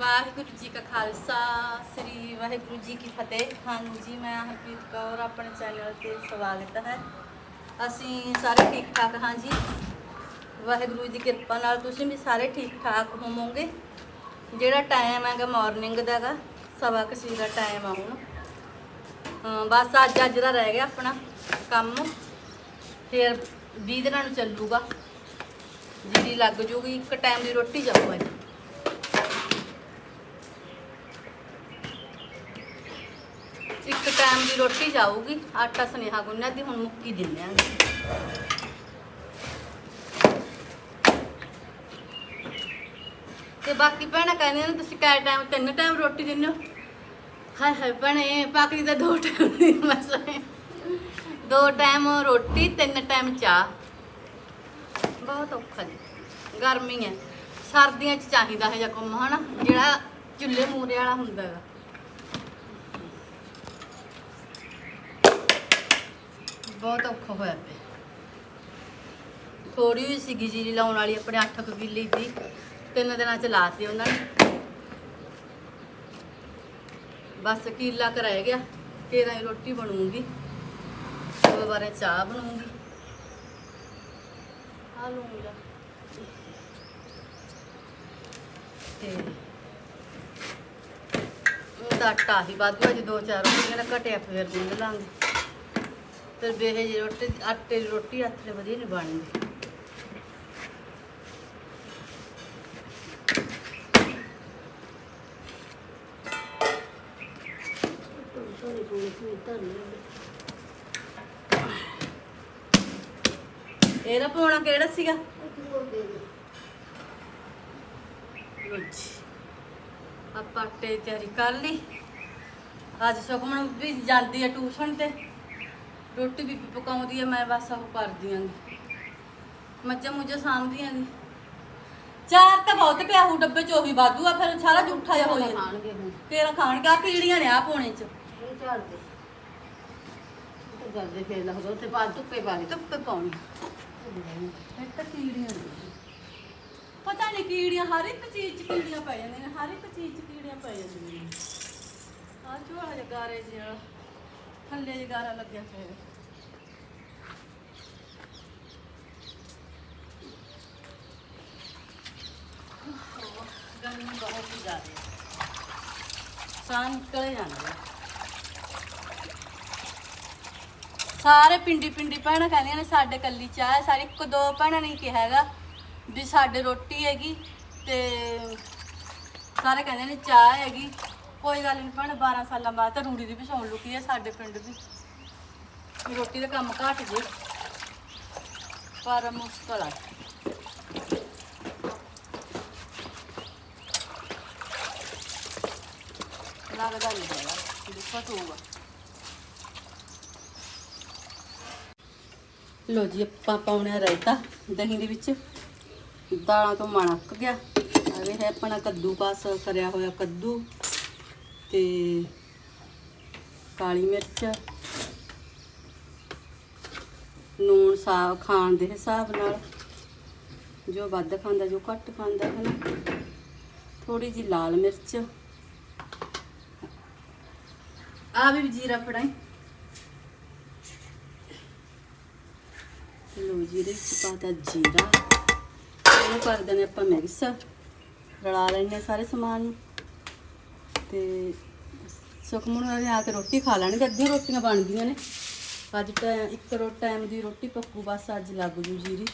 ਵਾਹਿਗੁਰੂ ਜੀ ਕਾ ਖਾਲਸਾ, ਸ੍ਰੀ ਵਾਹਿਗੁਰੂ ਜੀ ਕੀ ਫਤਿਹ। ਹਾਂਜੀ ਮੈਂ ਹਰਪ੍ਰੀਤ ਕੌਰ, ਆਪਣੇ ਚੈਨਲ ਤੇ ਸਵਾਗਤ ਹੈ। ਅਸੀਂ ਸਾਰੇ ਠੀਕ ਠਾਕ ਹਾਂ ਜੀ ਵਾਹਿਗੁਰੂ ਦੀ ਕਿਰਪਾ ਨਾਲ ਤੁਸੀਂ ਵੀ ਸਾਰੇ ਠੀਕ ਠਾਕ ਹੋਵੋਗੇ। ਜਿਹੜਾ ਟਾਈਮ ਹੈਗਾ ਮਾਰਨਿੰਗ ਦਾ ਹੈਗਾ, ਸਵਾ ਕੁ ਦਾ ਟਾਈਮ ਆ ਹੁਣ। ਅਮ ਬਸ ਅੱਜ ਅੱਜ ਦਾ ਰਹਿ ਗਿਆ ਆਪਣਾ ਕੰਮ। ਫਿਰ 20 ਦਿਨਾਂ ਨੂੰ ਚੱਲੂਗਾ। ਜੀਰੀ ਲੱਗ ਜੂਗੀ, ਇੱਕ ਟਾਈਮ ਦੀ ਰੋਟੀ ਜਾਊਗਾ ਜੀ ਇੱਕ ਟਾਈਮ ਦੀ ਰੋਟੀ ਜਾਊਗੀ, ਆਟਾ ਸੁਨੇਹਾ ਗੁੰਨਿਆ ਦੀ, ਹੁਣ ਮੁੱਕੀ ਦਿੰਦੇ ਆਂ। ਤੇ ਬਾਕੀ ਭੈਣਾਂ ਕਹਿੰਦੀਆਂ ਨੇ, ਤੁਸੀਂ ਕੈ ਟਾਈਮ, ਤਿੰਨ ਟਾਈਮ ਰੋਟੀ ਦਿੰਦੇ ਹੋ? ਹਾਏ ਹਾਏ ਭੈਣੇ ਬਾਕੀ ਤਾਂ ਦੋ ਟਾਈਮ ਦੀ ਮਸਲਾ ਦੋ ਟਾਈਮ ਰੋਟੀ, ਤਿੰਨ ਟਾਈਮ ਚਾਹ। ਬਹੁਤ ਔਖਾ ਜੀ, ਗਰਮੀ ਹੈ। ਸਰਦੀਆਂ 'ਚ ਚਾਹੀਦਾ ਹੈ ਜਾਂ ਕੰਮ, ਹਨਾ? ਜਿਹੜਾ ਚੁੱਲ੍ਹੇ ਮੂਰੇ ਵਾਲਾ ਹੁੰਦਾ ਹੈਗਾ। ਬਹੁਤ ਔਖਾ ਹੋਇਆ ਪਿਆ। ਥੋੜੀ ਜਿਹੀ ਸੀਗੀ ਜੀਰੀ ਲਾਉਣ ਵਾਲੀ, ਆਪਣੇ 8 ਕੁ ਦੀ। ਤਿੰਨ ਦਿਨਾਂ ਚ ਲਾਤੀ ਉਹਨਾਂ ਨੇ। ਬਸ ਕੀਲਾ ਕਰਾਇਆ ਗਿਆ ਕੇਰਾਂ ਦੀ ਰੋਟੀ ਬਣੂਗੀ। ਦੋ ਬਾਰੇ ਚਾਹ ਬਣੂਗੀ। ਆ ਲੂੰਗੀ ਲਾ ਤੇ ਉਹਦਾ ਆਟਾ ਹੀ ਵਾਧੂ ਅੱਜ ਦੋ ਚਾਰ ਰੋਟੀਆਂ ਦਾ ਘਟਿਆ ਫੇਰ ਗੁੰਨ ਲਾਂਗੇ। ਫਿਰ ਬੇਹੇ ਜੀ ਰੋਟੀ, ਆਟੇ ਦੀ ਰੋਟੀ ਹੱਥ ਵਧੀਆ ਨਹੀਂ ਬਣਦੀ। ਇਹਦਾ ਪਾਉਣਾ ਕਿਹੜਾ ਸੀਗਾ? ਆਪਾਂ ਆਟੇ ਦੀ ਤਿਆਰੀ ਕਰ ਲਈ। ਅੱਜ ਸੁਖਮਨ ਵੀ ਜਾਂਦੀ ਆ ਟਿਊਸ਼ਨ ਤੇ। ਰੋਟੀ ਵੀ ਪਕਾਉਂਦੀ ਹੈ ਮੈਂ ਬਸ ਉਹ ਕਰਦੀ ਆਂ ਮੱਝਾਂ ਮੁੱਝਾਂ ਸਾਂਭਦੀਆਂ ਨੇ ਚਾਰ ਤਾਂ ਬਹੁਤ ਪਿਆ ਹੂ ਡੱਬੇ ਚ ਉਹੀ ਵਾਧੂ ਆ ਫਿਰ ਸਾਰਾ ਝੂਠਾ ਜਿਹਾ ਹੋ ਜਾਂਦਾ। ਖਾਣਗੇ ਹੁਣ। ਤੇਰਾ ਖਾਣ ਕਾ ਕੀੜੀਆਂ ਨੇ ਆ ਪੋਣੇ ਚ। ਇਹ ਝਾੜ ਦੇ ਤੇ ਗੱਦੇ ਫੇਰ ਲੱਗਦਾ ਉੱਥੇ ਪਾ ਧੁੱਪੇ ਪਾ ਦੇ ਧੁੱਪੇ ਪਾਉਣੀ ਇਹ ਤਾਂ ਕੀੜੀਆਂ ਨੇ। ਪਤਾ ਨਹੀਂ ਕੀੜੀਆਂ ਹਰ ਇੱਕ ਚੀਜ਼ ਚ ਕੀੜੀਆਂ ਪੈ ਜਾਂਦੀਆਂ ਨੇ ਹਰ ਇੱਕ ਚੀਜ਼ ਚ ਕੀੜੀਆਂ ਪੈ ਜਾਂਦੀਆਂ ਨੇ। ਆ ਝੋਲਾ ਜਿਹਾ ਗਾਰੇ ਜਿਹਾ। ਥੱਲੇ ਜਿਹਾ ਲੱਗਿਆ ਪਿਆ ਗਰਮੀ ਬਹੁਤ ਹੀ ਜ਼ਿਆਦਾ ਸਾਹ ਨਿਕਲ ਜਾਂਦਾ ਸਾਰੇ ਪਿੰਡੀ ਪਿੰਡੀ ਭੈਣਾਂ ਕਹਿੰਦੀਆਂ ਨੇ ਸਾਡੇ ਕੱਲੀ ਚਾਹ ਹੈ, ਸਾਰੀ ਇੱਕ ਦੋ ਭੈਣਾਂ ਨੇ ਕਿਹਾ ਹੈਗਾ ਵੀ ਸਾਡੇ ਰੋਟੀ ਹੈਗੀ ਤੇ ਸਾਰੇ ਕਹਿੰਦੇ ਨੇ ਚਾਹ ਹੈਗੀ। ਕੋਈ ਗੱਲ ਨਹੀਂ ਭੈਣ 12 ਸਾਲਾਂ ਬਾਅਦ ਤਾਂ ਰੂੜੀ ਦੀ ਵੀ ਸੌਣ ਲੁਕੀ ਹੈ ਸਾਡੇ ਪਿੰਡ ਦੀ। ਵੀ ਰੋਟੀ ਦਾ ਕੰਮ ਘੱਟ ਜੇ, ਪਰ ਮੁਸ਼ਕਲ ਆ। ਲੱਗਦਾ ਨਹੀਂ ਹੈਗਾ ਦਿੱਕਤ ਹੋਊਗਾ ਲੋ ਜੀ, ਆਪਾਂ ਪਾਉਣਾ ਰਾਇਤਾ ਦਹੀਂ ਦੇ ਵਿੱਚ। ਦਾਲਾਂ ਤੋਂ ਮਣ ਅੱਕ ਗਿਆ। ਅਰੇ ਹੈ ਆਪਣਾ ਕੱਦੂ ਪਾਸ ਕਰਿਆ ਹੋਇਆ ਕੱਦੂ। ਤੇ ਕਾਲੀ ਮਿਰਚ ਨੂਣ ਸਾ ਖਾਣ ਦੇ ਹਿਸਾਬ ਨਾਲ, ਜੋ ਵੱਧ ਖਾਂਦਾ, ਜੋ ਘੱਟ ਖਾਂਦਾ, ਹੈ ਨਾ? ਥੋੜੀ ਜੀ ਲਾਲ ਮਿਰਚ। ਆ ਵੀ ਜੀਰਾ ਫੜਾਈ ਲੋ ਜੀਰੇ ਚ ਪਾਤਾ ਜੀਰਾ। ਇਹਨੂੰ ਕਰ ਦਿੰਦੇ ਆਪਾਂ ਮਿਕਸ। ਰਲਾ ਲੈਣੇ ਆ ਸਾਰੇ ਸਮਾਨ ਨੂੰ। ਤੇ ਸੁਖਮਨ ਵਾਲੇ ਆ ਕੇ ਰੋਟੀ ਖਾ ਲੈਣਗੇ ਅੱਧੀਆਂ ਰੋਟੀਆਂ ਬਣਦੀਆਂ ਨੇ। ਅੱਜ ਤਾਂ ਇੱਕ ਰੋ ਟਾਈਮ ਦੀ ਰੋਟੀ ਪੱਕੂ, ਬਸ ਅੱਜ ਲੱਗ ਜੂ ਜੀਰੀ।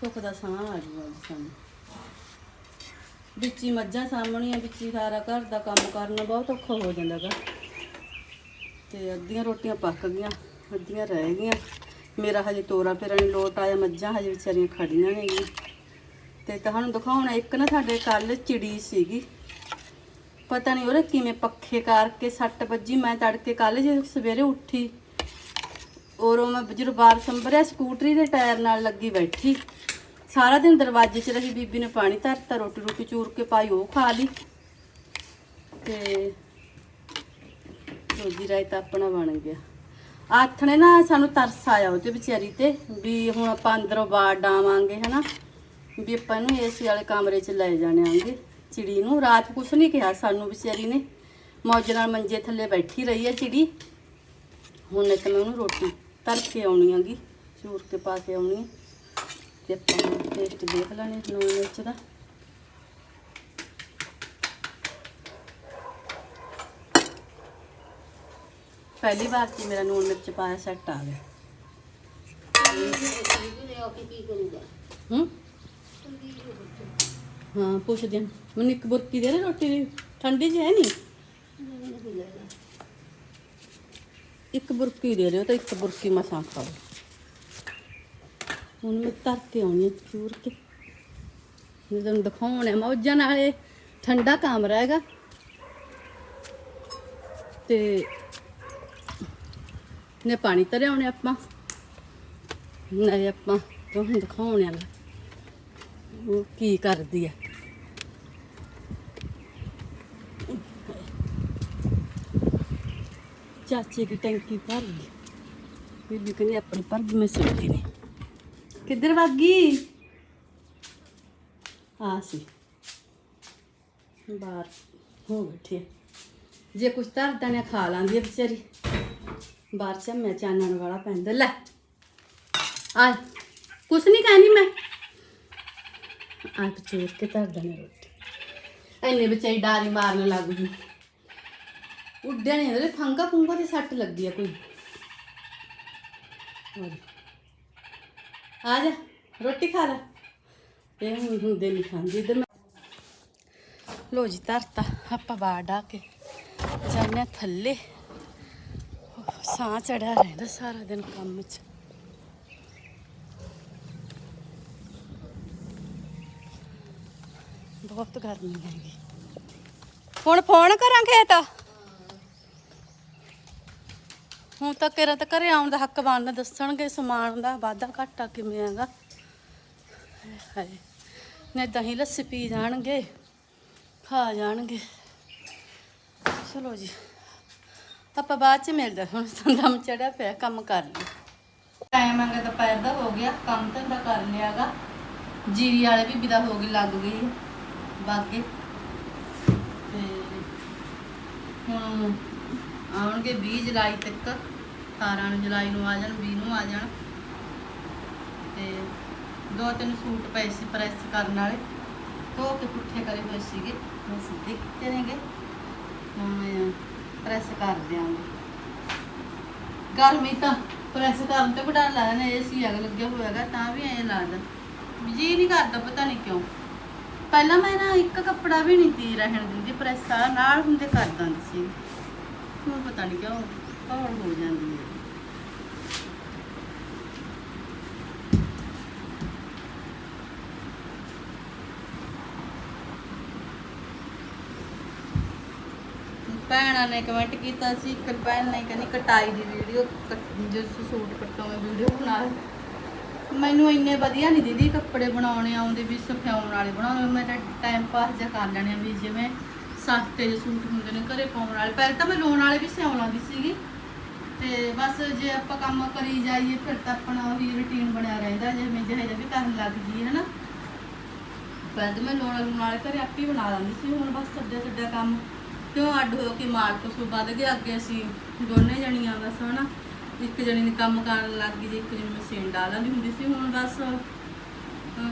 ਸੁੱਖ ਦਾ ਸਾਹ ਆ ਜੂ ਅੱਜ ਸਾਨੂੰ। ਵਿੱਚੀ ਮੱਝਾਂ ਸਾਹਮਣੀਆਂ, ਵਿੱਚੀ ਸਾਰਾ ਘਰ ਦਾ ਕੰਮ ਕਰਨਾ, ਬਹੁਤ ਔਖਾ ਹੋ ਜਾਂਦਾ ਗਾ। ਤੇ ਅੱਧੀਆਂ ਰੋਟੀਆਂ ਪੱਕ ਗਈਆਂ, ਅੱਧੀਆਂ ਰਹਿ ਗਈਆਂ। ਮੇਰਾ ਹਜੇ ਤੋਰਾ ਫੇਰਾ ਨਹੀਂ ਲੋਟ ਆਇਆ, ਮੱਝਾਂ ਹਜੇ ਵਿਚਾਰੀਆਂ ਖੜੀਆਂ ਨੇ ਜੀ ਤੇ ਤੁਹਾਨੂੰ ਦਿਖਾਉਣਾ, ਇੱਕ ਨਾ ਸਾਡੇ ਕੱਲ ਚਿੜੀ ਸੀਗੀ। ਪਤਾ ਨਹੀਂ ਉਹਦੇ ਕਿਵੇਂ ਪੱਖੇ ਕਰਕੇ ਸੱਟ ਵੱਜੀ, ਮੈਂ ਤੜਕੇ ਕੱਲ ਜੇ ਸਵੇਰੇ ਉੱਠੀ। ਔਰੋਂ ਮੈਂ ਜਦੋਂ ਬਾਹਰ ਸੰਭਰਿਆ, ਸਕੂਟਰੀ ਦੇ ਟਾਇਰ ਨਾਲ ਲੱਗੀ ਬੈਠੀ। ਸਾਰਾ ਦਿਨ ਦਰਵਾਜ਼ੇ 'ਚ ਰਹੀ, ਬੀਬੀ ਨੇ ਪਾਣੀ ਧਰਤਾ ਰੋਟੀ ਰੋਟੀ ਚੂਰ ਕੇ ਪਾਈ, ਉਹ ਖਾ ਲਈ। ਤੇ ਰੋਜੀ ਰਾਇਤਾ ਆਪਣਾ ਬਣ ਗਿਆ। ਆਥਣੇ ਨਾ ਸਾਨੂੰ ਤਰਸ ਆਇਆ ਉਹ ਤੇ ਵਿਚਾਰੀ ਤੇ, ਵੀ ਹੁਣ ਆਪਾਂ ਅੰਦਰੋਂ ਬਾੜ ਡਾਵਾਂਗੇ ਹਨਾ? ਵੀ ਆਪਾਂ ਇਹਨੂੰ ਏਸੀ ਵਾਲੇ ਕਮਰੇ 'ਚ ਲੈ ਜਾਣੇ ਆਂਗੇ। ਚਿੜੀ ਨੂੰ, ਰਾਤ ਕੁਛ ਨਹੀਂ ਕਿਹਾ ਸਾਨੂੰ ਵਿਚਾਰੀ ਨੇ। ਮੌਜ ਨਾਲ ਮੰਜੇ ਥੱਲੇ ਬੈਠੀ ਰਹੀ ਹੈ ਚਿੜੀ। ਹੁਣ ਇੱਕ ਮੈਂ ਉਹਨੂੰ ਰੋਟੀ ਤਰ ਕੇ ਆਉਣੀ ਆਗੀ ਚੂਰ ਕੇ ਪਾ ਕੇ ਆਉਣੀ ਤੇ ਆਪਾਂ ਟੇਸਟ ਦੇਖ ਲੈਣੇ ਲੂਣ ਮਿਰਚ ਦਾ। ਪਹਿਲੀ ਵਾਰ ਚ ਮੇਰਾ ਲੂਣ ਮਿਰਚ ਪਾਇਆ ਸੈੱਟ ਆ ਗਿਆ। ਹੂੰ? ਹਾਂ, ਪੁੱਛਦੇ ਹਾਂ ਮੈਨੂੰ ਇੱਕ ਬੁਰਕੀ ਦੇ ਨਾ ਰੋਟੀ ਦੀ। ਠੰਡੀ ਜਿਹੀ ਹੈ ਨਹੀਂ ਇੱਕ ਬੁਰਕੀ ਦੇ ਦਿਓ ਤਾਂ ਇੱਕ ਬੁਰਕੀ ਮਸਾਂ ਖਾਓ। ਹੁਣ ਮੈਂ ਤਰ ਕੇ ਆਉਣੀ ਆ ਚੂਰ ਕੇ। ਮੈਂ ਤੁਹਾਨੂੰ ਦਿਖਾਉਣਾ ਮੌਜਾਂ ਨਾਲੇ ਠੰਡਾ ਕਮਰਾ ਹੈਗਾ ਤੇ ਨੇ ਪਾਣੀ ਤਰੇ ਆਪਾਂ। ਨਾਲੇ ਆਪਾਂ ਤੁਹਾਨੂੰ ਦਿਖਾਉਣੇ ਆ। ਉਹ ਕੀ ਕਰਦੀ ਹੈ ਚਾਚੇ ਦੀ ਟੈਂਕੀ ਭਰ ਗਈ। ਬੀਬੀ ਕਹਿੰਦੀ ਆਪਣੀ ਭਰ ਗਈ, ਮੈਂ ਸੁਣਦੀ ਨਹੀਂ। ਕਿੱਧਰ ਭੱਗ ਗਈ? ਆ ਸੀ। ਬਾਹਰ ਹੋ ਬੈਠੀ ਜੇ ਕੁਛ ਧਰਦਾ ਨੇ ਖਾ ਲਾਂਦੀ ਆ ਵਿਚਾਰੀ। ਬਾਹਰ ਚ ਮੈਂ ਚਾਨਣ ਵਾਲਾ ਪੈਂਦਾ। ਲੈ ਆ ਕੁਛ ਨਹੀਂ ਕਹਿਣੀ ਮੈਂ। ਆਪ ਚੋਰ ਕੇ ਧਰਦਾ ਨੇ ਰੋਟੀ। ਐਨੇ ਵਿਚਾਰੀ ਡਾਰੀ ਮਾਰਨ ਲੱਗ ਗਈ। ਉੱਡਿਆ ਨਹੀਂ ਇਹਦੇ ਫੰਗਾ ਫੁੰਗਾ ਤੇ ਸੱਟ ਲੱਗੀ ਆ ਕੋਈ। ਆ ਜਾ, ਰੋਟੀ ਖਾ ਲੈ। ਇਹ ਹੁਣ ਹੁੰਦੇ ਨਹੀਂ ਖਾਂਦੀ, ਇਧਰ ਮੈਂ ਲੋ ਜੀ, ਧਰਤਾ। ਆਪਾਂ ਬਾਹਰ ਡਾ ਕੇ ਜਾਂਦੇ ਹਾਂ ਥੱਲੇ। ਸਾਹ ਚੜਿਆ ਰਹਿੰਦਾ ਸਾਰਾ ਦਿਨ ਕੰਮ 'ਚ। ਬਹੁਤ ਗਰਮੀ ਹੈਗੀ। ਹੁਣ ਫੋਨ ਕਰਾਂ ਖੇਤ? ਹੁਣ ਤਾਂ ਕਿਰਾਂ ਤਾਂ ਘਰੇ ਆਉਣ ਦਾ ਹੱਕ ਬਣਦਾ, ਦੱਸਣਗੇ ਸਮਾਨ ਦਾ, ਵਾਧਾ ਘਾਟਾ ਕਿਵੇਂ ਹੈਗਾ। ਹਾਏ ਨੇ ਦਹੀਂ ਲੱਸੀ ਪੀ ਜਾਣਗੇ, ਖਾ ਜਾਣਗੇ। ਚਲੋ ਜੀ, ਆਪਾਂ ਬਾਅਦ ਚ ਮਿਲਦੇ ਹੁਣ ਤਾਂ ਦਮ ਚੜਿਆ ਪਿਆ ਕੰਮ ਕਰ ਲਈ। ਟਾਈਮ ਮੰਗਾ ਤਾਂ ਦਾ ਹੋ ਗਿਆ, ਕੰਮ ਧੰਦਾ ਕਰ ਲਿਆਗਾ ਜੀਰੀ ਵਾਲੇ ਵੀ ਵਿਦਾ ਹੋ ਗਈ, ਲੱਗ ਗਈ। ਬਾਗੇ। ਤੇ ਹੁਣ ਆਉਣਗੇ 20 ਜੁਲਾਈ ਤੱਕ। 18 ਨੂੰ ਜੁਲਾਈ ਨੂੰ ਆ ਜਾਣ 20 ਨੂੰ ਆ ਜਾਣ। ਤੇ ਦੋ ਤਿੰਨ ਸੂਟ ਪਏ ਸੀ ਪ੍ਰੈਸ ਕਰਨ ਵਾਲੇ। ਧੋ ਕੇ ਪੁੱਠੇ ਕਰੇ ਹੋਏ ਸੀਗੇ। ਉਹ ਸਿੱਧੇ ਕੀਤੇ ਨੇਗੇ। ਹੁਣ ਪ੍ਰੈਸ ਕਰ ਦਿਆਂਗੇ। ਗਰਮੀ ਤਾਂ ਪ੍ਰੈਸ ਕਰਨ ਤੇ ਬੜਾ ਲੱਗਦਾ, ਨੇ ਏਸੀ ਅਗ ਲੱਗਿਆ ਹੋਇਆ ਹੈਗਾ, ਤਾਂ ਵੀ ਐਂ ਲੱਗਦਾ। ਵੀ ਜੀ ਨਹੀਂ ਕਰਦਾ, ਪਤਾ ਨਹੀਂ ਕਿਉਂ। ਪਹਿਲਾਂ ਮੈਂ ਨਾ ਇੱਕ ਕੱਪੜਾ ਵੀ ਨਹੀਂ ਤੀ ਰਹਿਣ ਦਿੰਦੀ ਪ੍ਰੈਸ ਵਾਲਾ ਨਾਲ ਹੁੰਦੇ ਕਰ ਦਿੰਦੀ ਸੀ। ਹੁਣ ਪਤਾ ਨਹੀਂ ਕਿਉਂ ਹੌਲ ਹੋ ਜਾਂਦੀ ਹੈ। ਭੈਣਾਂ ਨੇ ਕਮੈਂਟ ਕੀਤਾ ਸੀ, ਇੱਕ ਭੈਣ ਨੇ ਕਹਿੰਦੀ ਕਟਾਈ ਦੀ ਵੀਡੀਓ ਜਿਸ ਸੂਟ ਕੱਟੋ ਵੀਡੀਓ ਬਣਾ ਮੈਨੂੰ ਇੰਨੇ ਵਧੀਆ ਨਹੀਂ ਦੀਦੀ ਕੱਪੜੇ ਬਣਾਉਣੇ, ਆਉਂਦੇ ਵੀ ਸਫਿਆਉਣ ਵਾਲੇ ਬਣਾਉਣੇ ਮੈਂ ਤਾਂ ਟਾਈਮ ਪਾਸ ਜਿਹਾ ਕਰ ਲੈਣੇ ਵੀ ਜਿਵੇਂ ਸਸਤੇ ਜਿਹੇ ਸੂਟ ਹੁੰਦੇ ਨੇ ਘਰੇ ਪਾਉਣ ਵਾਲੇ। ਪਹਿਲਾਂ ਤਾਂ ਮੈਂ ਲੋਨ ਵਾਲੇ ਵੀ ਸਿਉਣ ਲਾਉਂਦੀ ਸੀਗੀ। ਤੇ ਬਸ ਜੇ ਆਪਾਂ ਕੰਮ ਕਰੀ ਜਾਈਏ, ਫਿਰ ਤਾਂ ਆਪਣਾ ਉਹੀ ਰੁਟੀਨ ਬਣਿਆ ਰਹਿੰਦਾ ਜਿਵੇਂ ਜਿਹੇ ਜਿਹਾ ਵੀ ਕਰਨ ਲੱਗ ਗਈ ਹੈ ਨਾ ਪਹਿਲਾਂ ਤਾਂ ਮੈਂ ਲੋਨ ਲੂਣ ਵਾਲੇ ਘਰੇ ਆਪੇ ਬਣਾ ਲੈਂਦੀ ਸੀ, ਹੁਣ ਬਸ ਛੱਡਿਆ ਛੱਡਿਆ ਕੰਮ। ਕਿਉਂ ਅੱਡ ਹੋ ਕੇ ਮਾਲਕ ਤੋਂ ਵੱਧ ਗਿਆ, ਅੱਗੇ ਅਸੀਂ ਦੋਨੇ ਜਣੀਆਂ ਬਸ, ਹਨਾ। ਇੱਕ ਜਣੀ ਨੇ ਕੰਮ ਕਰਨ ਲੱਗ ਗਈ ਤੇ ਇੱਕ ਜਣੀ ਮਸ਼ੀਨ ਡਾਲਾਂਦੀ ਹੁੰਦੀ ਸੀ, ਹੁਣ ਬਸ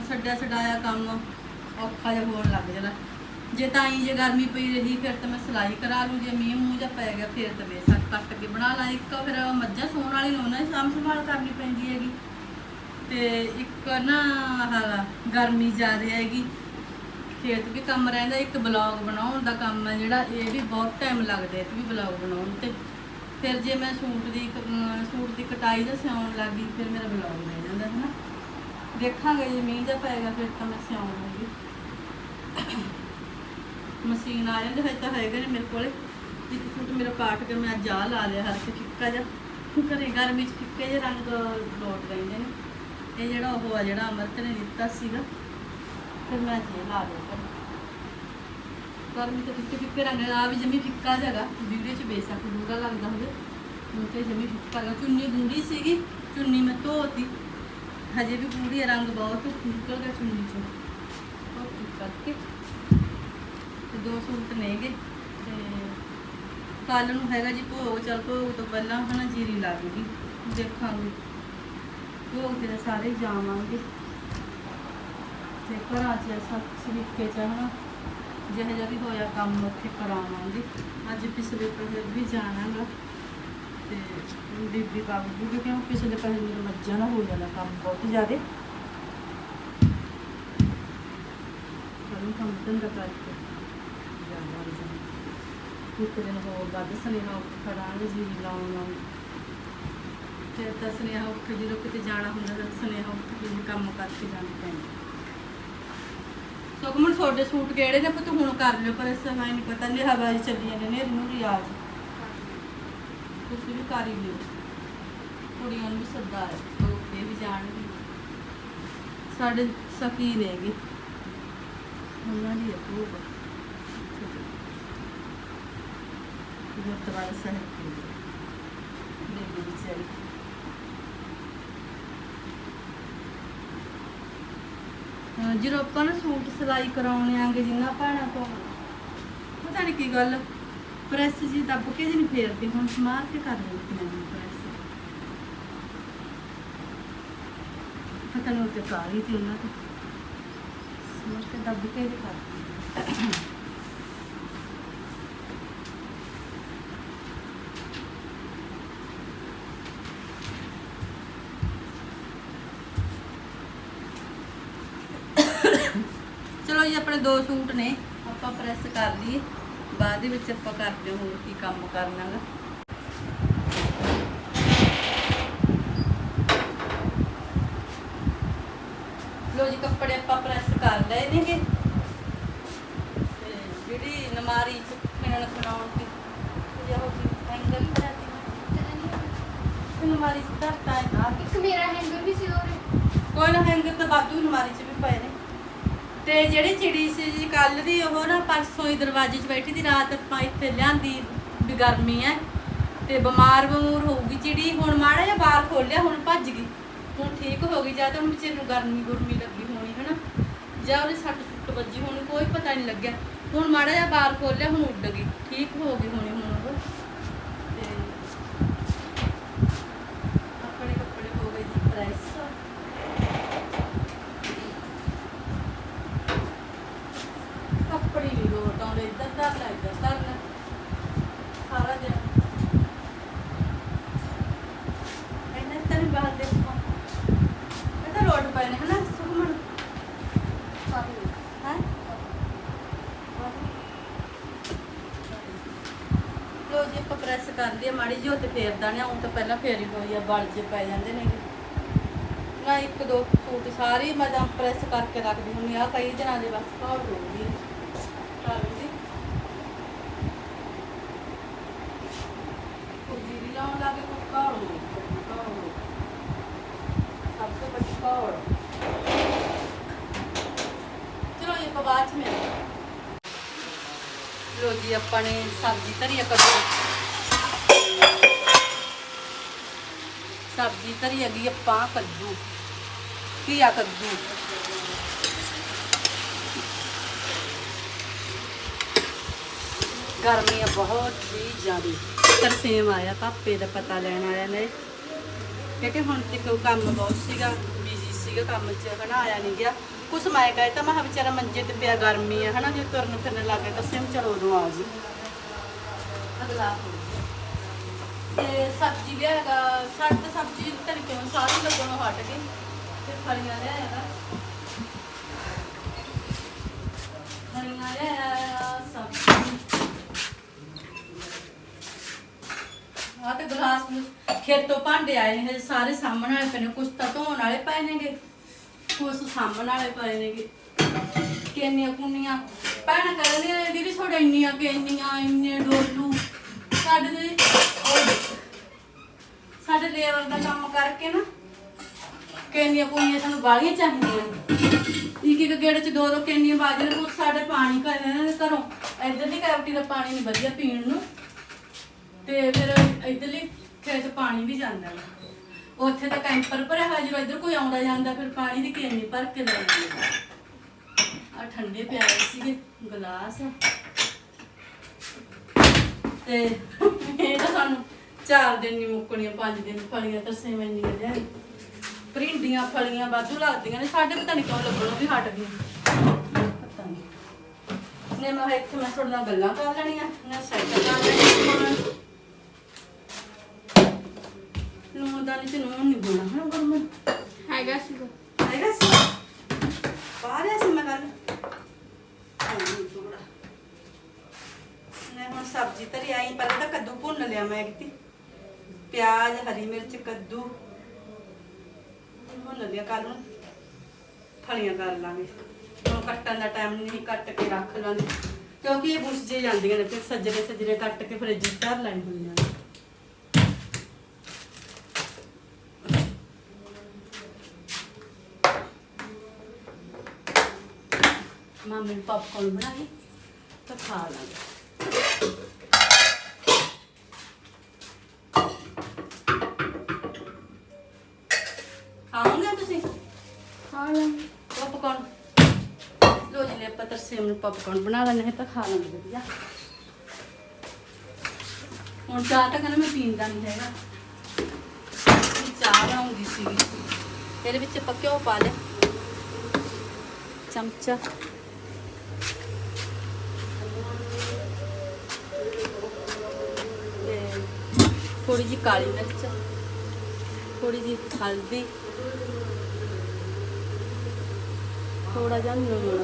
ਛੱਡਿਆ ਛਡਾਇਆ ਕੰਮ ਔਖਾ ਜਿਹਾ ਹੋਣ ਲੱਗ ਜਾਣਾ। ਜੇ ਤਾਂ ਹੀ ਜੇ ਗਰਮੀ ਪਈ ਰਹੀ, ਫਿਰ ਤਾਂ ਮੈਂ ਸਿਲਾਈ ਕਰਾ ਲੂ ਜੇ ਮੀਂਹ ਮੂੰਹ ਜਾਂ ਪੈ ਗਿਆ, ਫਿਰ ਤਾਂ ਬੇਸਕ ਕੱਟ ਕੇ ਬਣਾ ਲਾਂ। ਇੱਕ ਫਿਰ ਮੱਝਾਂ ਸੌਣ ਵਾਲੀ ਨੂੰ ਉਹਨਾਂ ਦੀ ਸਾਂਭ ਸੰਭਾਲ ਕਰਨੀ ਪੈਂਦੀ ਹੈਗੀ। ਤੇ ਇੱਕ ਨਾ ਆਹ ਗਰਮੀ ਜ਼ਿਆਦਾ ਹੈਗੀ, ਖੇਤ ਵੀ ਕੰਮ ਰਹਿੰਦਾ, ਇੱਕ ਬਲੌਗ ਬਣਾਉਣ ਦਾ ਕੰਮ ਹੈ ਜਿਹੜਾ, ਇਹ ਵੀ ਬਹੁਤ ਟਾਈਮ ਲੱਗਦਾ ਇਹ ਵੀ ਬਲੌਗ ਬਣਾਉਣ ਤੇ। ਫਿਰ ਜੇ ਮੈਂ ਸੂਟ ਦੀ ਕ- ਸੂਟ ਦੀ ਕਟਾਈ ਦਾ ਸਿਉਣ ਲੱਗੀ ਫਿਰ ਮੇਰਾ ਬਲੌਗ ਰਹਿ ਜਾਂਦਾ ਹੈ ਨਾ ਦੇਖਾਂਗੇ, ਜੇ ਮੀਂਹ ਜਾਂ ਪਏਗਾ, ਫਿਰ ਤਾਂ ਮੈਂ ਸਿਉਣ ਲੂੰਗੀ। ਮਸ਼ੀਨ ਆ ਜਾਂਦੀ ਹੋਏ ਤਾਂ ਹੈਗੇ ਨੇ ਮੇਰੇ ਕੋਲੇ। ਇੱਕ ਸੂਟ ਮੇਰਾ ਪਾਟ ਕੇ ਮੈਂ ਅੱਜ ਆਹ ਲਾ ਲਿਆ, ਹਲਕੇ ਫਿੱਕਾ ਜਿਹਾ। ਘਰੇ ਗਰਮੀ ਚ ਫਿੱਕੇ ਜਿਹੇ ਰੰਗ ਲੋਟ ਰਹਿੰਦੇ ਨੇ। ਇਹ ਜਿਹੜਾ ਉਹ ਆ, ਜਿਹੜਾ ਅਮਰਤ ਨੇ ਦਿੱਤਾ ਸੀਗਾ। ਫਿਰ ਮੈਂ ਜੇ ਲਾ ਲਿਆ ਘਰੇ। ਗਰਮੀ ਤੇ ਫਿੱਕੇ ਫਿੱਕੇ ਰੰਗ ਆ ਵੀ ਜਮੀ ਫਿੱਕਾ ਜਗਾ ਵੀਡੀਓ ਚ ਬੇਸਕ ਦੂਰਾ ਲੱਗਦਾ ਹੋਵੇ। ਹੁਣ ਤੇ ਜਮੀ ਫਿੱਕਾ ਗਾ ਚੁੰਨੀ ਗੂੜੀ ਸੀਗੀ ਚੁੰਨੀ ਮੈਂ ਧੋਤੀ। ਹਜੇ ਵੀ ਗੂੜੀ ਆ, ਰੰਗ ਬਹੁਤ ਨਿਕਲ ਗਿਆ ਚੁੰਨੀ ਚੋਂ। ਧੋਤੀ ਕਰਕੇ। ਦੋ ਸੂਟ ਨੇਗੇ ਤੇ ਕੱਲ ਨੂੰ ਹੈਗਾ ਜੀ ਭੋਗ ਚੱਲ ਭੋਗ ਤੋਂ ਪਹਿਲਾਂ ਹਨਾ ਜੀਰੀ ਲੱਗੂਗੀ ਦੇਖਾਂਗੇ। ਭੋਗ ਤੇ ਸਾਰੇ ਜਾਵਾਂਗੇ। ਤੇ ਘਰਾਂ 'ਚ ਸਭ ਸਰੀਕੇ ਚ ਹਨਾ। ਜਿਹੋ ਜਿਹਾ ਵੀ ਹੋਇਆ ਕੰਮ ਉੱਥੇ ਕਰਾਵਾਂਗੇ। ਅੱਜ ਪਿਛਲੇ ਪਹਿਲੇ ਵੀ ਜਾਣਾਗਾ। ਤੇ ਬੀਬੀ ਬਾਬੂ ਵੀ ਕਿਉਂ ਪਿਛਲੇ ਪਹਿਲੇ ਮੇਰੇ ਮੱਝਾਂ ਦਾ ਹੋ ਜਾਣਾ ਕੰਮ ਬਹੁਤ ਜ਼ਿਆਦੇ। ਸਾਨੂੰ ਕੰਮ ਧੰਦਾ ਕਰਕੇ ਜਾਵਾਂਗੇ ਇੱਕ ਦਿਨ ਹੋਰ ਵੱਧ ਸੁਨੇਹਾ ਉੱਠ ਖੜਾਂਗੇ ਜੀ ਲਾਉਣ ਲਾਉਣ ਫਿਰ ਤਾਂ ਸੁਨੇਹਾ ਉੱਠ ਜਦੋਂ ਕਿਤੇ ਜਾਣਾ ਹੁੰਦਾ ਤਾਂ ਸੁਨੇਹਾ ਉੱਠ ਕੇ ਕੰਮ ਕਰਕੇ ਜਾਣਾ ਪੈਂਦਾ। ਸੁਖਮਨ, ਤੁਹਾਡੇ ਸੂਟ ਕਿਹੜੇ ਨੇ? ਪੁੱਤ ਹੁਣ ਕਰ ਲਿਓ, ਪਰ ਇਸ ਸਮੇਂ ਨਹੀਂ ਪਤਾ ਨਹੀਂ ਹਵਾ ਚ ਚੱਲੀ ਜਾਂਦੇ ਨੇ ਨੂੰ ਰਿਆਜ਼। ਤੁਸੀਂ ਵੀ ਕਰ ਹੀ ਲਿਓ। ਕੁੜੀਆਂ ਨੂੰ ਵੀ ਸੱਦਾ ਹੈ, ਉਹ ਇਹ ਵੀ ਜਾਣਗੇ। ਸਾਡੇ ਸਕੀ ਨੇਗੇ ਉਹਨਾਂ ਦੀ ਅਪੂਬ ਗੁਰਦੁਆਰਾ ਸਾਹਿਬ ਦੀ ਬੇਬੀ ਵਿਚਾਰੀ ਅਹ ਜਦੋਂ ਆਪਾਂ ਨਾ ਸੂਟ ਸਿਲਾਈ ਕਰਾਉਣੇ ਆਂਗੇ ਜਿੰਨਾ ਭੈਣਾਂ ਤੋਂ ਪਤਾ ਨਹੀਂ ਕੀ ਗੱਲ, ਪ੍ਰੈਸ ਜੀ ਦੱਬ ਕੇ ਜੀ ਨਹੀਂ ਫੇਰਦੀ, ਹੁਣ ਸਮਾਰ ਕੇ ਕਰ ਲੈਂਦੀ ਮੈਂ ਪ੍ਰੈਸ। ਪਤਾ ਨਹੀਂ ਉਹ ਤੇ ਕਾਲੀ ਤੇ ਉਹਨਾਂ ਤੇ। ਸਮਾਰ ਕੇ ਦੱਬ ਕੇ ਜੀ ਕਰ ਚਲੋ ਜੀ, ਆਪਣੇ ਦੋ ਸੂਟ ਨੇ, ਆਪਾਂ ਪ੍ਰੈਸ ਕਰ ਲਈਏ। ਬਾਅਦ ਦੇ ਵਿੱਚ ਆਪਾਂ ਕਰਦੇ ਹਾਂ ਹੋਰ ਕੀ ਕੰਮ ਕਰਨਾ ਗਾ ਲੋ ਜੀ ਕੱਪੜੇ ਆਪਾਂ ਪ੍ਰੈਸ ਕਰ ਲਏ ਨੇਗੇ ਤੇ ਜਿਹੜੀ ਨਮਾਰੀ ਚ ਮਿਲਣ ਖਣਾਉਣ ਦੀ ਇਹ ਹੋ ਗਈ ਐਂਗਲ ਹੀ ਬਣਾਤੀ ਮੈਂ ਨਮਾਰੀ ਚ ਧਰਤਾ ਹੈ ਇੱਕ ਮੇਰਾ ਹੈਂਗਰ ਵੀ ਸੀ ਉਹਰੇ ਕੋਈ ਨਾ ਹੈਂਗਰ ਤਾਂ ਬਾਦੂ ਅਲਮਾਰੀ 'ਚ ਵੀ ਪਏ ਨੇ ਤੇ ਜਿਹੜੀ ਚਿੜੀ ਸੀ ਜੀ ਕੱਲ ਦੀ ਉਹ ਨਾ ਪਰਸੋਂ ਹੀ ਦਰਵਾਜ਼ੇ 'ਚ ਬੈਠੀ ਦੀ ਰਾਤ ਆਪਾਂ ਇੱਥੇ ਲਿਆਂਦੀ ਵੀ ਗਰਮੀ ਐ ਤੇ ਬਿਮਾਰ ਬਮੂਰ ਹੋਊਗੀ ਚਿੜੀ। ਹੁਣ ਮਾੜਾ ਜਿਹਾ ਬਾਹਰ ਖੋਲਿਆ ਹੁਣ ਭੱਜ ਗਈ। ਹੁਣ ਠੀਕ ਹੋ ਗਈ, ਜਾਂ ਤਾਂ ਹੁਣ ਵਿਚਾਰੇ ਨੂੰ ਗਰਮੀ ਗੁਰਮੀ ਲੱਗੀ ਹੋਣੀ, ਹਨਾ? ਜਾਂ ਉਹਦੇ ਸੱਟ ਸੁੱਟ ਵੱਜੀ ਹੋਣੀ, ਕੋਈ ਪਤਾ ਨਹੀਂ ਲੱਗਿਆ। ਹੁਣ ਮਾੜਾ ਜਿਹਾ ਬਾਹਰ ਖੋਲਿਆ ਹੁਣ ਉੱਡ ਗਈ। ਠੀਕ ਹੋ ਗਈ ਹੋਣੀ ਹੁਣ ਉਹ ਤੇ ਆਪਣੇ ਕੱਪੜੇ ਹੋ ਗਏ ਜੀ ਪ੍ਰੈਸ ਕੱਪੜੇ ਵੀ ਲੋਟ ਆਉਂਦੇ ਇੱਧਰ ਧਰ ਲੈ ਇੱਧਰ ਧਰ ਲੈ ਸਾਰਾ ਦਿਨ ਇਹਨਾਂ ਤਾਂ ਨਹੀਂ ਬਾਹਰ ਦੇਖੋ ਇਹ ਤਾਂ ਲੋਟ ਪਏ ਨੇ ਹਨਾ ਸੁਖਮਨ ਹੈ ਲੋ ਜੀ ਆਪਾਂ ਪ੍ਰੈਸ ਕਰ ਲਈਏ ਮਾੜੀ ਜਿਹੀ ਉੱਤੇ ਫੇਰਦਾ ਨੇ ਹੁਣ ਤਾਂ ਪਹਿਲਾਂ ਫੇਰੀ ਹੋਈ ਆ ਬਲ ਜੇ ਪੈ ਜਾਂਦੇ ਨੇ ਨਾ ਇੱਕ ਦੋ ਸੂਟ ਸਾਰੇ ਮੈਂ ਤਾਂ ਪ੍ਰੈਸ ਕਰਕੇ ਰੱਖਦੀ ਹੁੰਦੀ ਆ ਕਈ ਦਿਨਾਂ ਦੇ ਬਸ ਘਾੜ ਹੋਊਗੀ ਕਰ ਦੀ ਕੁੜੀ ਲਾਉਣ ਲੱਗੇ ਕੁਝ ਘਾੜ ਹੋ ਸਭ ਤੋਂ ਵੱਡੀ ਘਾੜ ਚਲੋ ਇਹ ਆਪਾਂ ਬਾਅਦ ਚ ਮਿਲਦੇ ਲੋ ਜੀ, ਆਪਾਂ ਨੇ ਸਬਜ਼ੀ ਧਰੀ ਆ ਕੱਦੂ। ਸਬਜ਼ੀ ਧਰੀ ਹੈਗੀ ਆਪਾਂ ਕੱਦੂ, ਘੀਆ ਕੱਦੂ। ਗਰਮੀ ਆ ਬਹੁਤ ਹੀ ਜ਼ਿਆਦੀ। ਤਰਸੇਮ ਆਇਆ ਪਾਪੇ ਦਾ ਪਤਾ ਲੈਣ ਆਇਆ ਨੇ। ਕਿਉਂਕਿ ਹੁਣ ਤੇ ਕੋਈ ਕੰਮ ਬਹੁਤ ਸੀਗਾ ਬਿਜ਼ੀ ਸੀਗਾ ਕੰਮ 'ਚ, ਹਨਾ, ਆਇਆ ਨਹੀਂ ਗਿਆ। ਕੁਛ ਮੈਂ ਕਹੇ ਤਾਂ ਮੈਂ ਕਿਹਾ ਵਿਚਾਰਾ ਮੰਜੇ ਤੇ ਪਿਆ ਗਰਮੀ ਆ, ਹਨਾ, ਜੇ ਤੁਰਨ ਫਿਰਨ ਲੱਗ ਗਿਆ ਤਾਂ ਸਿਮ ਚਲੋ ਉਦੋਂ ਆ ਜੀ। ਅਗਲਾ ਤੇ ਸਬਜ਼ੀ ਲਿਆਗਾ ਸਾਡੇ ਤਾਂ ਸਬਜ਼ੀ ਤਰੀਕੇ ਨਾਲ ਸਾਰੀ ਲੱਗਣੋਂ ਹਟ ਗਈ, ਤੇ ਫਲੀਆਂ ਲਿਆਗਾ ਫਲੀਆਂ ਲਿਆਇਆ ਸਬਜ਼ੀ। ਆ ਤੇ ਗਲਾਸ ਖੇਤੋਂ ਭਾਂਡੇ ਆਏ ਨੇ, ਹਜੇ ਸਾਰੇ ਸਾਹਮਣੇ ਵਾਲੇ ਪਏ ਨੇ, ਕੁਛ ਤਾਂ ਧੋਣ ਵਾਲੇ ਪਏ ਨੇਗੇ, ਕੁਛ ਸਾਹਮਣੇ ਵਾਲੇ ਪਏ ਨੇਗੇ। ਕਿੰਨੀਆਂ ਕੁੰਨੀਆਂ, ਭੈਣਾਂ ਕਹਿੰਦੇ ਨੇ, ਦੀਦੀ ਤੁਹਾਡੇ ਇੰਨੀਆਂ ਕਿੰਨੀਆਂ, ਇੰਨੇ ਡੋਲੂ, ਸਾਡੇ ਦੇ ਸਾਡੇ ਲੇਬਰ ਦਾ ਕੰਮ ਕਰਕੇ ਨਾ ਕਿੰਨੀਆਂ ਕੁੰਨੀਆਂ ਸਾਨੂੰ ਬਾਲੀਆਂ ਚਾਹੀਦੀਆਂ ਇੱਕ ਇੱਕ ਗੇੜੇ ਚ ਦੋ ਦੋ ਕਿੰਨੀਆਂ ਬਾਜੇ ਨੇ ਸਾਡੇ ਪਾਣੀ ਘਰ, ਘਰੋਂ ਇਧਰਲੀ ਕੈਵਟੀ ਦਾ ਪਾਣੀ ਨਹੀਂ ਵਧੀਆ ਪੀਣ ਨੂੰ। ਤੇ ਫਿਰ ਇਧਰਲੀ ਖੇਤ ਪਾਣੀ ਵੀ ਜਾਂਦਾ ਵਾ। ਉੱਥੇ ਤਾਂ ਕੈਂਪਰ ਭਰਿਆ ਹੋਇਆ, ਜਦੋਂ ਇੱਧਰ ਕੋਈ ਆਉਂਦਾ ਜਾਂਦਾ, ਫਿਰ ਪਾਣੀ ਦੀ ਕੇਨੀ ਭਰ ਕੇ ਲੈ ਜਾਂਦੇ ਆ। ਠੰਡੇ ਪਿਆਏ ਸੀਗੇ, ਗਲਾਸ ਤੇ ਇਹ ਤਾਂ ਸਾਨੂੰ ਚਾਰ ਦਿਨ ਨਹੀਂ ਮੁੱਕਣੀਆਂ, ਪੰਜ ਦਿਨ ਫਲੀਆਂ, ਤਾਂ ਸੇਵੇਂ ਲਿਆ ਪ੍ਰਿੰਡੀਆਂ ਫਲੀਆਂ ਵਾਧੂ ਲੱਗਦੀਆਂ ਨੇ, ਸਾਡੇ ਪਤਾ ਨਹੀਂ ਕਿਉਂ ਲੱਗਣੋਂ ਵੀ ਹਟ ਗਈਆਂ। ਪਤਾ ਨਹੀਂ ਨੇ ਮੈਂ ਕਿਹਾ ਇੱਥੇ ਮੈਂ ਤੁਹਾਡੇ ਨਾਲ ਗੱਲਾਂ ਕਰ ਲੈਣੀਆਂ ਨਾ ਸਾਈਕਲ ਕਰ ਲੈਣੀ ਨੂਨ ਦਾ ਨਹੀਂ ਤੇ ਨੂਨ ਨਹੀਂ ਹੋਣਾ ਹਾਂ ਗੁਰਮਨ ਹੈਗਾ ਸੀਗਾ ਹੈਗਾ ਸੀ ਬਾਹਰ ਆ ਸੀ ਮੈਂ ਕੱਲ ਨੇ ਹੁਣ ਸਬਜ਼ੀ ਧਰੀ ਆਈ ਪਹਿਲਾਂ ਤਾਂ ਕੱਦੂ ਭੁੰਨ ਲਿਆ ਮੈਂ ਕਿਤੇ ਪਿਆਜ਼, ਹਰੀ ਮਿਰਚ, ਕੱਦੂ। ਭੁੰਨ ਲਿਆ ਕੱਲ ਨੂੰ ਫਲੀਆਂ ਕਰ ਲਾਂਗੇ। ਹੁਣ ਕੱਟਣ ਦਾ ਟਾਈਮ ਨਹੀਂ, ਕੱਟ ਕੇ ਰੱਖ ਲਾਂਗੇ। ਕਿਉਂਕਿ ਇਹ ਬੁੱਸ ਜੇ ਜਾਂਦੀਆਂ ਨੇ, ਫਿਰ ਸੱਜਰੇ ਸੱਜਰੇ ਕੱਟ ਕੇ ਫਰਿੱਜ 'ਚ ਧਰ ਲੈਣੀ ਹੁੰਦੀਆਂ ਨੇ। ਮਾਮੇ ਨੂੰ ਪੌਪਕਾਰਨ ਬਣਾਈ, ਤਾਂ ਖਾ ਲਾਂਗੇ। ਨੂੰ ਪੌਪਕਾਰਨ ਬਣਾ ਲੈਣੇ ਹੈ ਤਾਂ ਖਾ ਲੈਂਦੇ ਵਧੀਆ। ਹੁਣ ਚਾਹ ਤਾਂ ਕਹਿੰਦਾ ਮੈਂ ਪੀਂਦਾ ਨਹੀਂ ਹੈਗਾ। ਚਾਹ ਬਣਾਉਂਦੀ ਸੀਗੀ। ਇਹਦੇ ਵਿੱਚ ਆਪਾਂ ਘਿਓ ਪਾ ਲਿਆ। ਚਮਚਾ। ਤੇ ਥੋੜੀ ਜੀ ਕਾਲੀ ਮਿਰਚ। ਥੋੜੀ ਜੀ ਹਲਦੀ। ਥੋੜਾ ਜਿਹਾ ਲੂਣ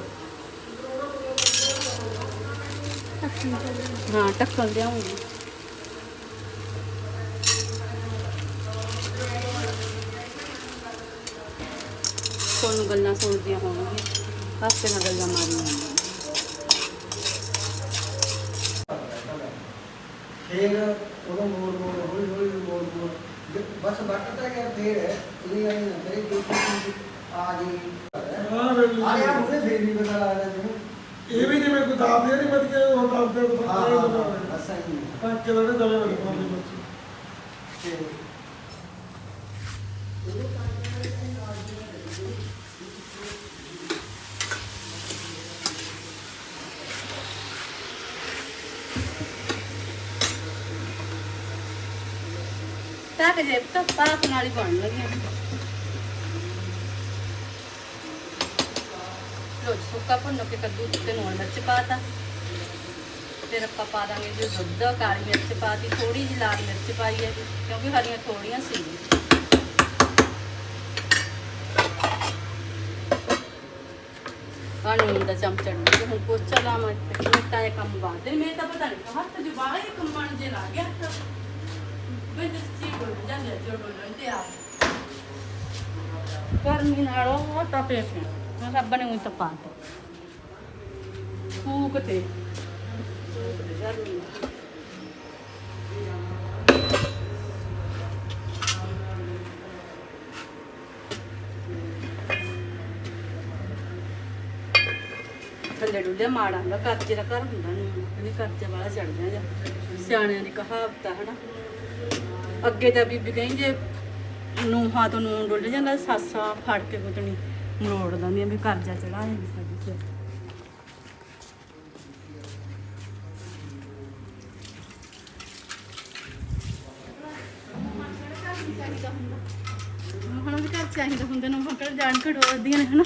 ਹਾਂ ਟੱਕਣ ਲਿਆਉਂਗੀ ਤੁਹਾਨੂੰ ਗੱਲਾਂ ਸੁਣਦੀਆਂ ਹੋਣਗੀਆਂ। ਹਾਸੇ ਨਾਲ ਗੱਲਾਂ ਮਾਰੀਆਂ ਫਿਰ ਉਹਨੂੰ ਮੋੜ ਮੋੜ ਹੌਲੀ ਹੌਲੀ ਮੋੜ ਮੋੜ ਜ- ਬਸ ਵੱਟਦਾ ਗਿਆ ਫੇਰ ਇਹ ਆਈ ਨਾ ਕਰੇ ਕਿ ਆ ਬਿਲਕੁਲ। ਆ ਯਾਰ ਉਹਨੇ ਫੇਰ ਵੀ ਪਤਾ ਲੱਗਦਾ। ਦਾਬਦੇ ਨਹੀਂ ਮਤ ਕੇ ਉਹ ਦਾਬਦੇ ਕੋ ਹਾਂ ਹਾਂ ਇਹ ਹਾਂ, ਕਿਹੜਾ ਨੇ ਦਵੇ ਵਾਲੇ ਪਾਉਂਦੇ ਬੱਚੇ। ਤੇ ਟੱਕ ਜੇ ਤਾਂ ਪਾਕ ਨਾਲ ਹੀ ਬਣ ਲੱਗੀਆਂ ਲੋ ਜੀ, ਸੁੱਕਾ ਭੁੰਨ ਕੇ ਕੱਦੂ ਤੇ ਲੂਣ ਮਿਰਚ ਪਾਤਾ। ਫਿਰ ਆਪਾਂ ਪਾ ਦਾਂਗੇ ਜੀ ਦੁੱਧ, ਕਾਲੀ ਮਿਰਚ ਪਾਤੀ ਥੋੜੀ ਜਿਹੀ ਲਾਲ ਮਿਰਚ ਪਾਈ ਹੈ ਕਿਉਂਕਿ ਹਰੀਆਂ ਥੋੜੀਆਂ ਸੀ। ਆ ਨੂਨ ਦਾ ਚਮਚਾ ਡੁੱਲ ਹੁਣ ਪੋਚਾ ਲਾਵਾਂ ਤੇ ਮਿੰਟਾਂ ਇਹ ਕੰਮ ਬਾਅਦ ਮੈਂ ਤਾਂ ਪਤਾ ਨਹੀਂ ਹੱਥ ਜੋ ਬਾਹਰ ਹੀ ਕੰਮਣ ਜੇ ਲੱਗ ਗਿਆ ਤਾਂ ਮੈਂ ਦੱਸੀ ਬੋਲ ਜਾਂਦੇ ਜੋ ਬੋਲਣ ਤੇ ਆ। ਗਰਮੀ ਨਾਲ ਉਹ ਟਪੇ ਰੱਬ ਨੇ ਉਹ ਤਪਾ ਤਾ ਫੂਕ ਤੇ ਥੱਲੇ ਡੁੱਲਿਆ ਮਾੜਾ ਹੁੰਦਾ ਕਰਜ਼ੇ ਦਾ ਘਰ ਹੁੰਦਾ ਨਹੀਂ ਕਹਿੰਦੇ ਕਰਜ਼ੇ ਵਾਲਾ ਚੜਦਾ ਜਾਂ ਸਿਆਣਿਆਂ ਦੀ ਕਹਾਵਤ ਆ, ਹਨਾ। ਅੱਗੇ ਤਾਂ ਬੀਬੀ ਕਹਿੰਦੀ ਜੇ ਨੂੰਹਾਂ ਤੋਂ ਨੂਨ ਡੁੱਲ ਜਾਂਦਾ, ਸਾਸਾਂ ਫੜ ਕੇ ਕੁੱਟਣੀ। ਮਰੋੜ ਦਿੰਦੀਆਂ ਵੀ ਕਰਜ਼ਾ ਚੜਾ ਜਾਂਦੀ ਸਾਡੀ ਸਿਰ। ਹੁਣ ਵੀ ਘਰ ਚਾਹੀਦਾ ਹੁੰਦੇ ਨੂੰ ਮਕਰ ਜਾਣ ਡੋਲਦੀਆਂ ਨੇ ਹਨਾ?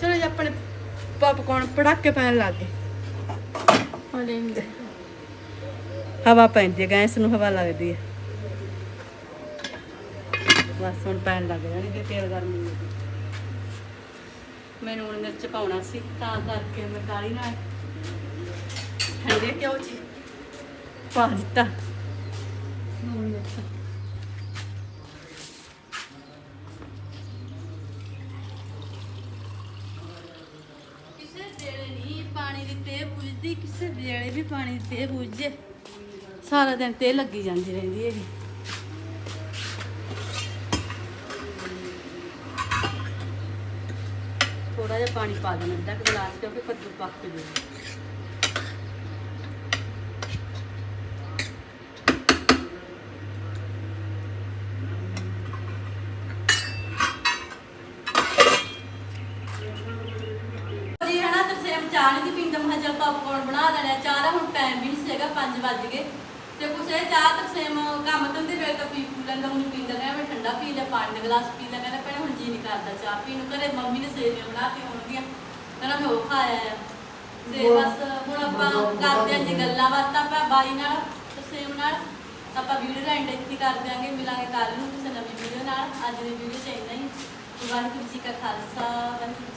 ਚਲੋ ਜੀ ਆਪਣੇ ਪਾਪਕੌਰਨ ਪੜਾਕੇ ਪੈਣ ਲੱਗ ਗਏ। ਹਲੇ ਹਵਾ ਪੈਂਦੀ ਹੈ ਗੈਸ ਨੂੰ ਹਵਾ ਲੱਗਦੀ ਹੈ ਬਸ ਹੁਣ ਪੈਣ ਲੱਗ ਜਾਣੀ ਤੇ ਤੇਲ ਗਰਮ ਹੋ ਜਾਊਗੀ ਮੈਨੂੰ ਹੁਣ ਮਿਰਚ ਪਾਉਣਾ ਸੀ ਤਾਂ ਕਰਕੇ ਮੈਂ ਕਾਲੀ ਨਾਲ ਠੰਡੇ ਕਿਉਂ ਜੀ? ਪਾ ਦਿੱਤਾ। ਨੂਣ ਮਿਰਚ। ਕਿਸੇ ਵੇਲੇ ਨਹੀਂ ਪਾਣੀ ਦੀ ਤੇ ਬੁਝਦੀ ਕਿਸੇ ਵੇਲੇ ਵੀ ਪਾਣੀ ਦੀ ਤੇ ਬੁਝੇ ਸਾਰਾ ਦਿਨ ਤੇ ਲੱਗੀ ਜਾਂਦੀ ਰਹਿੰਦੀ ਹੈਗੀ ਥੋੜਾ ਜਿਹਾ ਪਾਣੀ ਪਾ ਦੇਣਾ ਅੱਧਾ ਕੁ ਗਲਾਸ ਕਿਉਂਕਿ ਕੱਦੂ ਪੱਕ ਜੂ। ਚਾਹ ਨਹੀਂ ਦੀ ਪੀਂਦਾ ਮੈਂ ਕਿਹਾ ਚੱਲ ਪੌਪਕੌਰਨ ਬਣਾ ਦੇਣਾ ਚਾਹ ਦਾ ਹੁਣ ਟਾਈਮ ਵੀ ਨਹੀਂ ਸੀਗਾ 5 ਵੱਜ ਗਏ। ਤੇ ਕੁਛ ਇਹ ਚਾਹ ਤਾਂ ਸੇਮ ਕੰਮ ਤੋਂ ਦੇ ਵੇਲੇ ਤਾਂ ਪੀ ਪੂ ਲੈਂਦਾ ਹੁਣ ਪੀਂਦਾ ਕਹਿੰਦਾ ਮੈਂ ਠੰਡਾ ਪੀ ਲਿਆ ਪਾਣੀ ਦਾ ਗਲਾਸ ਪੀ ਲਿਆ ਕਹਿੰਦਾ ਭੈਣੇ ਹੁਣ ਜੀ ਨਹੀਂ ਕਰਦਾ ਚਾਹ ਪੀਣ ਨੂੰ ਘਰੇ ਮੰਮੀ ਨੇ ਸੇਵੀਆਂ ਬਣਾ ਕੇ ਹੋਣਗੀਆਂ ਕਹਿੰਦਾ ਮੈਂ ਉਹ ਖਾਇਆ ਆ। ਤੇ ਬਸ ਹੁਣ ਆਪਾਂ ਕਰਦੇ ਹਾਂ ਜੀ ਗੱਲਾਂ ਬਾਤਾਂ ਆਪਾਂ ਬਾਈ ਨਾਲ ਸੇਮ ਨਾਲ ਆਪਾਂ ਵੀਡੀਓ ਦਾ ਐਂਡ ਇੱਥੇ ਕਰ ਦਿਆਂਗੇ ਮਿਲਾਂਗੇ ਕੱਲ ਨੂੰ ਕਿਸੇ ਨਵੀਂ ਵੀਡੀਓ ਨਾਲ ਅੱਜ ਦੀ ਵੀਡੀਓ ਚ ਇੰਨਾ ਹੀ। ਵਾਹਿਗੁਰੂ ਜੀ ਕਾ ਖਾਲਸਾ ਵਾਹਿਗੁਰੂ